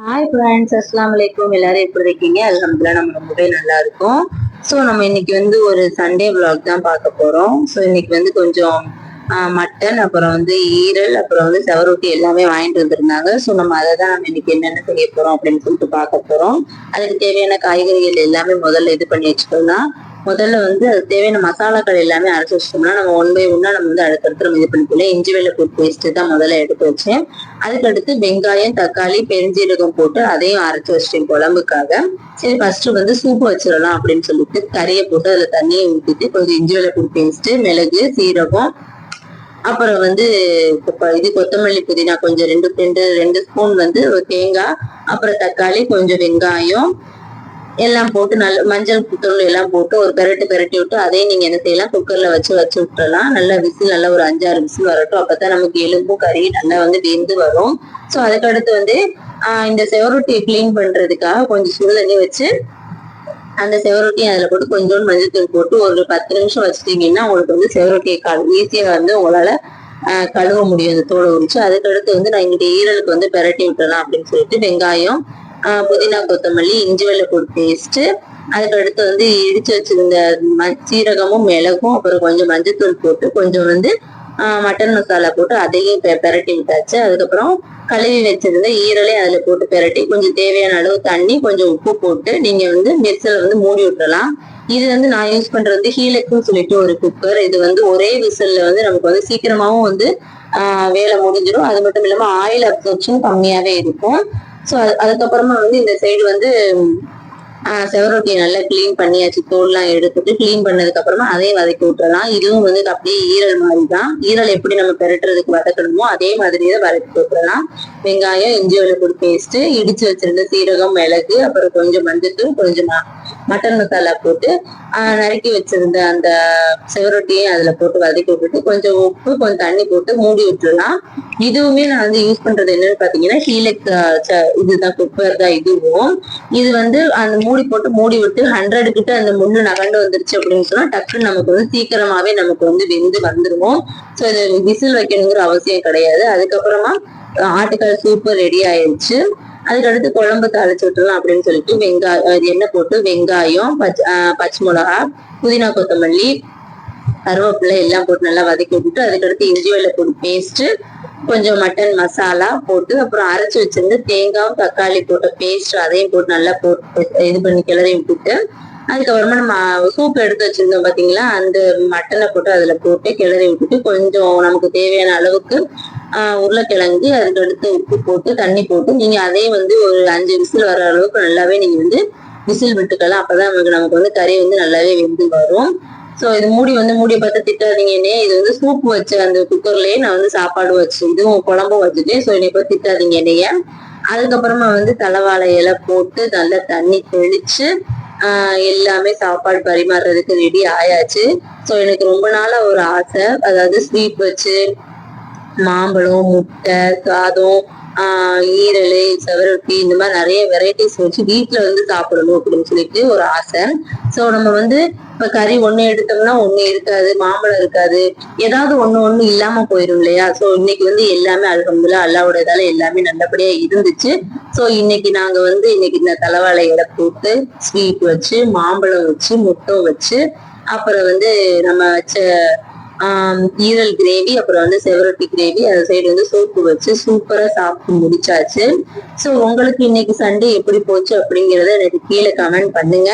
Hi friends அஸ்லாம் வலைக்கும் எல்லாரும் எப்படி இருக்கீங்க? அல்ஹம்துலில்லாஹ் நம்ம ரொம்பவே நல்லா இருக்கும். ஸோ நம்ம இன்னைக்கு வந்து ஒரு சண்டே vlog தான் பார்க்க போறோம். ஸோ இன்னைக்கு வந்து கொஞ்சம் மட்டன் அப்புறம் வந்து ஈரல் அப்புறம் வந்து செவரொட்டி எல்லாமே வாங்கிட்டு வந்திருந்தாங்க. ஸோ நம்ம அதை தான் நம்ம இன்னைக்கு என்னென்ன செய்ய போறோம் அப்படின்னு சொல்லிட்டு பார்க்க போறோம். அதுக்கு தேவையான காய்கறிகள் எல்லாமே முதல்ல இது பண்ணி வச்சுக்கலாம். முதல்ல வந்து அது தேவையான மசாலாக்கள் எல்லாமே அரைச்சி வச்சிட்டோம்னா நம்ம ஒன் பை ஒன்னா நம்ம வந்து அடுத்தடுத்து நம்ம இது பண்ணிக்கல இஞ்சி வெள்ளப்பூர் பேஸ்ட் தான் முதல்ல எடுத்து வச்சேன். அதுக்கடுத்து வெங்காயம் தக்காளி பெருஞ்சீரகம் போட்டு அதையும் அரைச்சி வச்சிட்டேன் குழம்புக்காக. சரி ஃபர்ஸ்ட் வந்து சூப்பு வச்சிடலாம் அப்படின்னு சொல்லிட்டு கறியை போட்டு அதுல தண்ணியை ஊற்றிட்டு கொஞ்சம் இஞ்சி வெள்ளப்பூர் பேஸ்ட் மிளகு சீரகம் அப்புறம் வந்து இது கொத்தமல்லி புதினா கொஞ்சம் ரெண்டு ரெண்டு ரெண்டு ஸ்பூன் வந்து தேங்காய் அப்புறம் தக்காளி கொஞ்சம் வெங்காயம் எல்லாம் போட்டு நல்ல மஞ்சள் புத்தூள் எல்லாம் போட்டு ஒரு பெரட்டு பெரட்டி விட்டு அதையும் நீங்க என்ன செய்யலாம்? குக்கர்ல வச்சு வச்சு விட்டுறலாம். நல்லா விசில் நல்லா ஒரு அஞ்சாறு விசில் வரட்டும். அப்பதான் நமக்கு எலும்பும் கறி நல்லா வந்து வெந்து வரும். ஸோ அதுக்கடுத்து வந்து ஆஹ் இந்த செவரொட்டியை கிளீன் பண்றதுக்காக கொஞ்சம் சுடு தண்ணி வச்சு அந்த செவரொட்டியை அதுல போட்டு கொஞ்சோண்டு மஞ்சள் தூள் போட்டு ஒரு பத்து நிமிஷம் வச்சிட்டீங்கன்னா உங்களுக்கு வந்து செவரொட்டியை கழு ஈஸியா வந்து உங்களால ஆஹ் கழுவ முடியும். அந்த தோலை உரிச்சு. அதுக்கடுத்து வந்து நான் இங்கிட்ட ஈரலுக்கு வந்து பெரட்டி விட்டுறலாம் அப்படின்னு சொல்லிட்டு வெங்காயம் புதினா கொத்தமல்லி இஞ்சி வெள்ளைப்பூடி பேஸ்ட் அதுக்கடுத்து வந்து இடிச்சு வச்சிருந்த ம- சீரகமும் மிளகும் அப்புறம் கொஞ்சம் மஞ்சத்தூள் போட்டு கொஞ்சம் வந்து மட்டன் மசாலா போட்டு அதையும் பெ- பெரட்டி விட்டாச்சு. அதுக்கப்புறம் கழுவி வச்சிருந்த ஈரலையும் அதுல போட்டு பெரட்டி கொஞ்சம் தேவையான அளவு தண்ணி கொஞ்சம் உப்பு போட்டு நீங்க வந்து மிக்சர்ல வந்து மூடி விட்டுறலாம். இது வந்து நான் யூஸ் பண்றது வந்து ஹீலக்குன்னு சொல்லிட்டு ஒரு குக்கர் இது வந்து ஒரே விசில்ல வந்து நமக்கு வந்து சீக்கிரமாவும் வந்து ஆஹ் வேலை முடிஞ்சிடும். அது மட்டும் இல்லாம ஆயில் அப்சர்ப்ஷன் கம்மியாவே இருக்கும். ஸோ அதுக்கப்புறமா வந்து இந்த சைடு வந்து செவரொட்டியை நல்லா க்ளீன் பண்ணியாச்சு. தோல்லாம் எடுத்துட்டு க்ளீன் பண்ணதுக்கு அப்புறமா அதையும் வதக்கி விட்டுறலாம். இதுவும் வந்து அப்படியே ஈரல் மாதிரி தான் ஈரல் எப்படி நம்ம பெரட்டுறதுக்கு வதக்கணுமோ அதே மாதிரியே வதக்கி விட்டுறலாம். வெங்காயம் இஞ்சி வெள்ளப்பூடி பேஸ்ட் இடிச்சு வச்சிருந்த சீரகம் மிளகு அப்புறம் கொஞ்சம் மஞ்சத்தூள் கொஞ்சம் மட்டன் மசாலா போட்டு நறுக்கி வச்சிருந்த அந்த செவரொட்டியும் அதுல போட்டு வதக்கி விட்டுட்டு கொஞ்சம் உப்பு கொஞ்சம் தண்ணி போட்டு மூடி விட்டுறலாம் இதுவுமே நான் வந்து யூஸ் பண்றது என்னன்னு பாத்தீங்கன்னா ஹீலக் இதுதான் குப்பர் தான் இதுவும். இது வந்து அந்த மூடி போட்டு மூடி விட்டு ஹண்ட்ரட் கிட்ட அந்த முள்ளு நகண்டு வந்துருச்சு அப்படின்னு சொன்னா டக்குன்னு நமக்கு வந்து சீக்கிரமாவே நமக்கு வந்து வெந்து வந்துருவோம். ஸோ இது விசில் வைக்கணுங்கிற அவசியம் கிடையாது. அதுக்கப்புறமா ஆட்டுக்கால் சூப்பு ரெடி ஆயிடுச்சு அதுக்கடுத்து குழம்பு தாளிச்சு விட்டுலாம் அப்படின்னு சொல்லிட்டு வெங்காயம் எண்ணெய் போட்டு வெங்காயம் பச்சை பச்சை மிளகா புதினா கொத்தமல்லி கருவேப்பிலை எல்லாம் போட்டு நல்லா வதக்கி விட்டுட்டு அதுக்கடுத்து இஞ்சி வெள்ளைப்பூடி பேஸ்ட் கொஞ்சம் மட்டன் மசாலா போட்டு அப்புறம் அரைச்சு வச்சிருந்து தேங்காய் தக்காளி போட்ட பேஸ்ட் அதையும் போட்டு நல்லா போட்டு இது பண்ணி கிளறி விட்டுட்டு அதுக்கப்புறமா நம்ம சூப் எடுத்து வச்சிருந்தோம் பாத்தீங்களா? அந்த மட்டனை போட்டு அதுல போட்டு கிளறி விட்டுட்டு கொஞ்சம் நமக்கு தேவையான அளவுக்கு உருளைக்கிழங்கு உருளைக்கிழங்கு அதுக்கடுத்து உப்பு போட்டு தண்ணி போட்டு நீங்க அதே வந்து ஒரு அஞ்சு விசில் வர அளவுக்கு நல்லாவே நீங்க வந்து விசில் விட்டுக்கலாம். அப்பதான் நமக்கு நமக்கு வந்து கறி வந்து நல்லாவே வெந்து வரும். ஸோ இது மூடி வந்து மூடி பார்த்து திட்டாதீங்கன்னே இது வந்து சூப் வச்ச அந்த குக்கர்லயே நான் வந்து சாப்பாடு வச்சு இதுவும் குழம்பும் வச்சுட்டேன் ஸோ என்னை பார்த்து திட்டாதீங்க என்னைய. அதுக்கப்புறமா வந்து தலைவாழை இலை போட்டு நல்லா தண்ணி தெளிச்சு எல்லாமே சாப்பாடு பரிமாறுறதுக்கு ரெடி ஆயாச்சு. ஸோ எனக்கு ரொம்ப நாளா ஒரு ஆசை. அதாவது ஸ்வீட் வச்சு மாம்பழம் முட்டை சாதம் ஈரல் செவரொட்டி இந்த மாதிரி நிறைய வெரைட்டிஸ் வச்சு வீட்டில் வந்து சாப்பிடணும் அப்படின்னு சொல்லிட்டு ஒரு ஆசை. ஸோ நம்ம வந்து இப்ப கறி ஒண்ணு எடுத்தோம்னா ஒண்ணு இருக்காது மாம்பழம் இருக்காது. ஏதாவது ஒண்ணு ஒண்ணு இல்லாம போயிடும் இல்லையா? ஸோ இன்னைக்கு வந்து எல்லாமே அல்ஹம்துலில்லா அல்லாவோட இதால எல்லாமே நல்லபடியா இருந்துச்சு. ஸோ இன்னைக்கு நாங்க வந்து இன்னைக்கு இந்த தலைவாழையில போட்டு ஸ்வீட் வச்சு மாம்பழம் வச்சு முட்டை வச்சு அப்புறம் வந்து நம்ம வச்ச ஈரல் கிரேவி அப்புறம் வந்து செவரொட்டி கிரேவி அந்த சைடு வந்து சூப்பு வச்சு சூப்பரா சாப்பிட்டு முடிச்சாச்சு. ஸோ உங்களுக்கு இன்னைக்கு சண்டே எப்படி போச்சு அப்படிங்கறத எனக்கு கீழே கமெண்ட் பண்ணுங்க.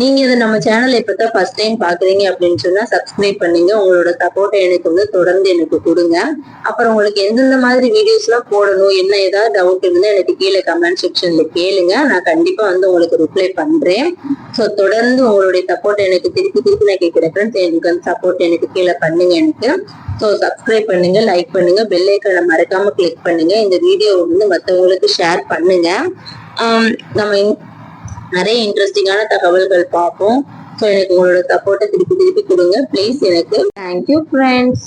நீங்க இதை நம்ம சேனல் இப்பதான் ஃபர்ஸ்ட் டைம் பாக்குறீங்க அப்படின்னு சொன்னா சப்ஸ்கிரைப் பண்ணுங்க. உங்களோட சப்போர்ட்டை எனக்கு வந்து தொடர்ந்து எனக்கு கொடுங்க. அப்புறம் உங்களுக்கு எந்தெந்த மாதிரி வீடியோஸ் எல்லாம் போடணும் என்ன ஏதாவது டவுட் இருந்தா எனக்கு கீழே கமெண்ட் செக்ஷன்ல கேளுங்க. நான் கண்டிப்பா வந்து உங்களுக்கு ரிப்ளை பண்றேன். ஸோ தொடர்ந்து உங்களுடைய சப்போர்ட் எனக்கு திருப்பி திருப்பி நான் கேட்கிறேன் ஃப்ரெண்ட்ஸ் எனக்கு வந்து சப்போர்ட் எனக்கு கீழே பண்ணுங்க எனக்கு. ஸோ சப்ஸ்கிரைப் பண்ணுங்க லைக் பண்ணுங்க பெல் ஐக்கனை மறக்காம கிளிக் பண்ணுங்க. இந்த வீடியோ வந்து மற்றவங்களுக்கு ஷேர் பண்ணுங்க. Um, நம்ம இன்- நிறைய இன்ட்ரெஸ்டிங்கான தகவல்கள் பார்ப்போம். ஸோ எனக்கு உங்களோட சப்போர்ட்டை திருப்பி திருப்பி கொடுங்க. ப்ளீஸ் எனக்கு தேங்க்யூ ஃப்ரெண்ட்ஸ்